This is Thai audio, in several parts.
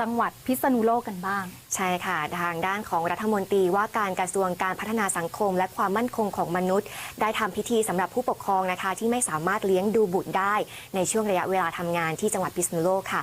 จังหวัดพิษณุโลกกันบ้าง ใช่ค่ะ ทางด้านของรัฐมนตรีว่าการกระทรวงการพัฒนาสังคม และความมั่นคงของมนุษย์ ได้ทำพิธีสำหรับผู้ปกครองนะคะ ที่ไม่สามารถเลี้ยงดูบุตรได้ในช่วงระยะเวลาทำงานที่จังหวัดพิษณุโลกค่ะ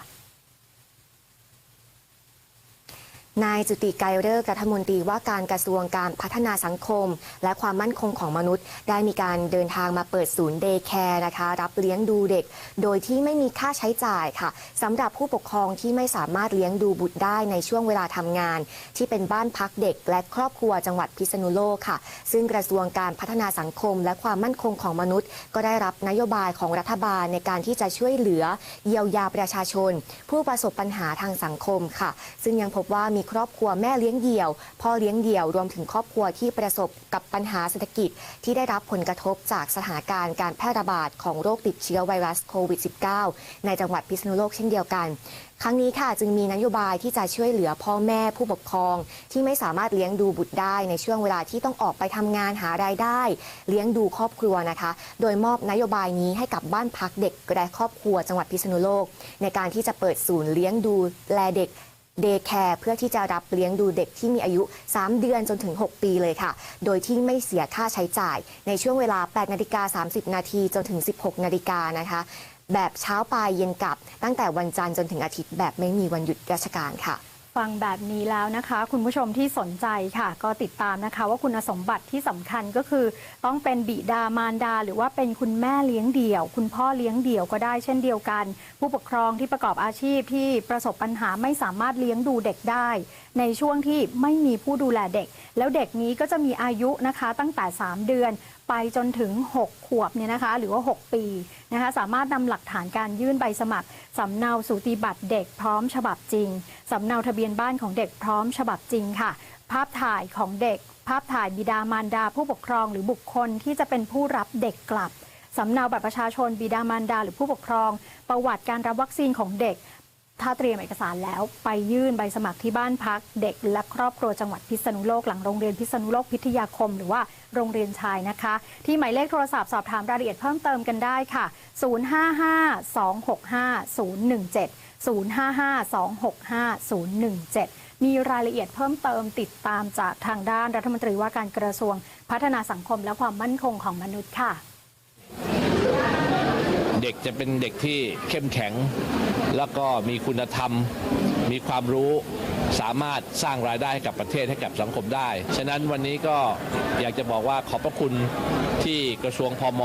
นายจุติไกรเลิกษ์รัฐมนตรีว่าการกระทรวงการพัฒนาสังคม และความมั่นคงของมนุษย์ ได้มีการเดินทางมาเปิดศูนย์เดย์แคร์นะคะ รับเลี้ยงดูเด็ก โดยที่ไม่มีค่าใช้จ่ายค่ะสำหรับผู้ปกครองที่ไม่สามารถเลี้ยงดูบุตรได้ในช่วงเวลาทำงาน ที่เป็นบ้านพักเด็ก และครอบครัวจังหวัดพิษณุโลกค่ะ ซึ่งกระทรวงการพัฒนาสังคม และความมั่นคงของมนุษย์ ก็ได้รับนโยบายของรัฐบาลในการที่จะช่วยเหลือ เยียวยาประชาชน ผู้ประสบปัญหาทางสังคมค่ะ ซึ่งยังพบว่ามีครอบครัวแม่เลี้ยงเดี่ยว พ่อเลี้ยงเดี่ยวรวมถึงครอบครัวที่ประสบกับปัญหาเศรษฐกิจ ที่ได้รับผลกระทบจากสถานการณ์การแพร่ระบาดของโรคติดเชื้อไวรัสโควิด -19 ในจังหวัดพิษณุโลกเช่นเดียวกันครั้งนี้ค่ะจึงมีนโยบายที่จะช่วยเหลือพ่อแม่ผู้ปกครอง ที่ไม่สามารถเลี้ยงดูบุตรได้ในช่วงเวลาที่ต้องออกไปทำงานหารายได้ เลี้ยงดูครอบครัวนะคะ โดยมอบนโยบายนี้ให้กับบ้านพักเด็กและครอบครัวจังหวัดพิษณุโลก ในการที่จะเปิดศูนย์เลี้ยงดูแลเด็ก เดย์แคร์เพื่อที่จะรับเลี้ยงดูเด็กที่มีอายุ 3 เดือนจนถึง 6 ปีเลยค่ะ โดยที่ไม่เสียค่าใช้จ่าย ในช่วงเวลา 8 นาฬิกา 30 นาทีจนถึง 16 นาฬิกานะคะ แบบเช้าปลายเย็นกลับ ตั้งแต่วันจันทร์จนถึงอาทิตย์แบบไม่มีวันหยุดราชการค่ะ ฟังแบบนี้แล้วนะคะ คุณผู้ชมที่สนใจค่ะ ก็ติดตามนะคะ ว่าคุณสมบัติที่สำคัญก็คือ ต้องเป็นบิดามารดา หรือว่าเป็นคุณแม่เลี้ยงเดี่ยว คุณพ่อเลี้ยงเดี่ยวก็ได้เช่นเดียวกัน ผู้ปกครองที่ประกอบอาชีพที่ประสบปัญหาไม่สามารถเลี้ยงดูเด็กได้ ในช่วงที่ไม่มีผู้ดูแลเด็ก แล้วเด็กนี้ก็จะมีอายุนะคะตั้งแต่ 3 เดือน ไปจนถึง 6 ขวบเนี่ยนะคะหรือว่า 6 ปีนะคะสามารถนำหลักฐานการยื่นใบสมัครสำเนาสูติบัตรเด็กพร้อมฉบับจริงสำเนาทะเบียนบ้านของเด็กพร้อมฉบับจริงค่ะ ภาพถ่ายของเด็ก ภาพถ่ายบิดามารดา ผู้ปกครองหรือบุคคลที่จะเป็นผู้รับเด็กกลับสำเนาบัตรประชาชนบิดามารดา หรือผู้ปกครอง ประวัติการรับวัคซีนของเด็ก ถ้าเตรียมเอกสารแล้วไปยื่นใบสมัครที่บ้านพักเด็ก และครอบครัวจังหวัดพิษณุโลกหลังโรงเรียนพิษณุโลกพิทยาคม หรือว่าโรงเรียนชายนะคะ ที่หมายเลขโทรศัพท์สอบถามรายละเอียดเพิ่มเติมกันได้ค่ะ 055-265-017มีรายละเอียดเพิ่มเติมติดตามจากทางด้านรัฐมนตรีว่าการกระทรวงพัฒนาสังคมและความมั่นคงของมนุษย์ค่ะ เด็กจะเป็นเด็กที่เข้มแข็ง แล้วก็มีคุณธรรม มีความรู้สามารถสร้างรายได้ให้กับประเทศให้กับสังคมได้ ฉะนั้นวันนี้ก็อยากจะบอกว่าขอบพระคุณที่กระทรวงพม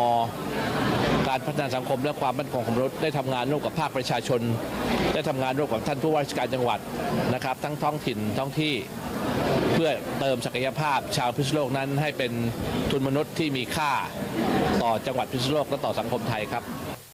การพัฒนาสังคมและความมั่นคงของมนุษย์ได้ทำงานร่วมกับภาคประชาชน ได้ทำงานร่วมกับท่านผู้ว่าราชการจังหวัดนะครับ ทั้งท้องถิ่นท้องที่เพื่อเติมศักยภาพชาวพิษโลกนั้นให้เป็นทุนมนุษย์ที่มีค่าต่อจังหวัดพิษโลกและต่อสังคมไทยครับ